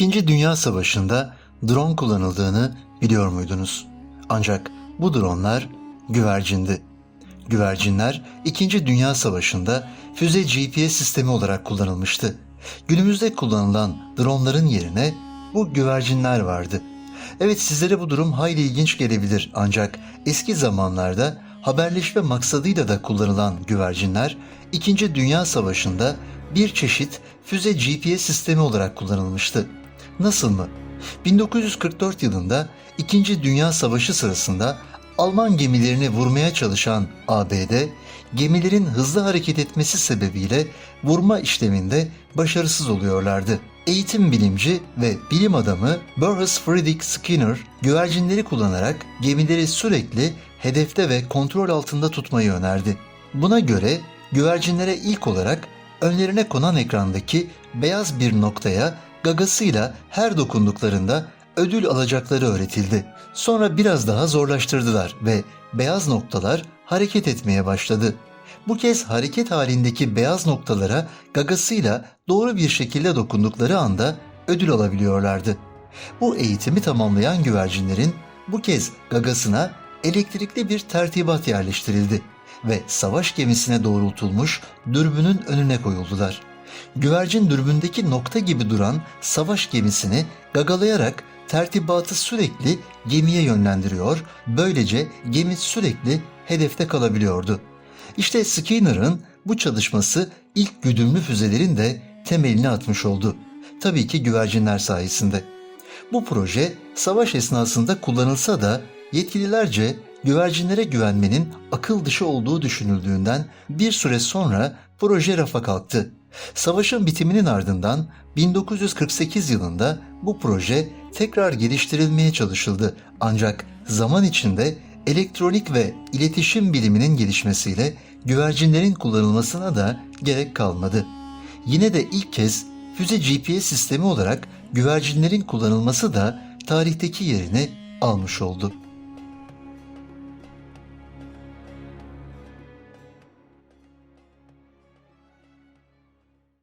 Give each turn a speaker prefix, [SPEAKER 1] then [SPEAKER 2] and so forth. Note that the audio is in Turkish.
[SPEAKER 1] İkinci Dünya Savaşı'nda drone kullanıldığını biliyor muydunuz? Ancak bu dronlar güvercindi. Güvercinler İkinci Dünya Savaşı'nda füze GPS sistemi olarak kullanılmıştı. Günümüzde kullanılan dronların yerine bu güvercinler vardı. Evet sizlere bu durum hayli ilginç gelebilir ancak eski zamanlarda haberleşme maksadıyla da kullanılan güvercinler İkinci Dünya Savaşı'nda bir çeşit füze GPS sistemi olarak kullanılmıştı. Nasıl mı? 1944 yılında İkinci Dünya Savaşı sırasında Alman gemilerini vurmaya çalışan ABD, gemilerin hızlı hareket etmesi sebebiyle vurma işleminde başarısız oluyorlardı. Eğitim bilimci ve bilim adamı Burroughs Friedrich Skinner güvercinleri kullanarak gemileri sürekli hedefte ve kontrol altında tutmayı önerdi. Buna göre güvercinlere ilk olarak önlerine konan ekrandaki beyaz bir noktaya gagasıyla her dokunduklarında ödül alacakları öğretildi. Sonra biraz daha zorlaştırdılar ve beyaz noktalar hareket etmeye başladı. Bu kez hareket halindeki beyaz noktalara gagasıyla doğru bir şekilde dokundukları anda ödül alabiliyorlardı. Bu eğitimi tamamlayan güvercinlerin bu kez gagasına elektrikli bir tertibat yerleştirildi ve savaş gemisine doğrultulmuş dürbünün önüne koyuldular. Güvercin dürbündeki nokta gibi duran savaş gemisini gagalayarak tertibatı sürekli gemiye yönlendiriyor, böylece gemi sürekli hedefte kalabiliyordu. İşte Skinner'ın bu çalışması ilk güdümlü füzelerin de temelini atmış oldu. Tabii ki güvercinler sayesinde. Bu proje savaş esnasında kullanılsa da yetkililerce güvercinlere güvenmenin akıl dışı olduğu düşünüldüğünden bir süre sonra proje rafa kalktı. Savaşın bitiminin ardından 1948 yılında bu proje tekrar geliştirilmeye çalışıldı. Ancak zaman içinde elektronik ve iletişim biliminin gelişmesiyle güvercinlerin kullanılmasına da gerek kalmadı. Yine de ilk kez füze GPS sistemi olarak güvercinlerin kullanılması da tarihteki yerini almış oldu.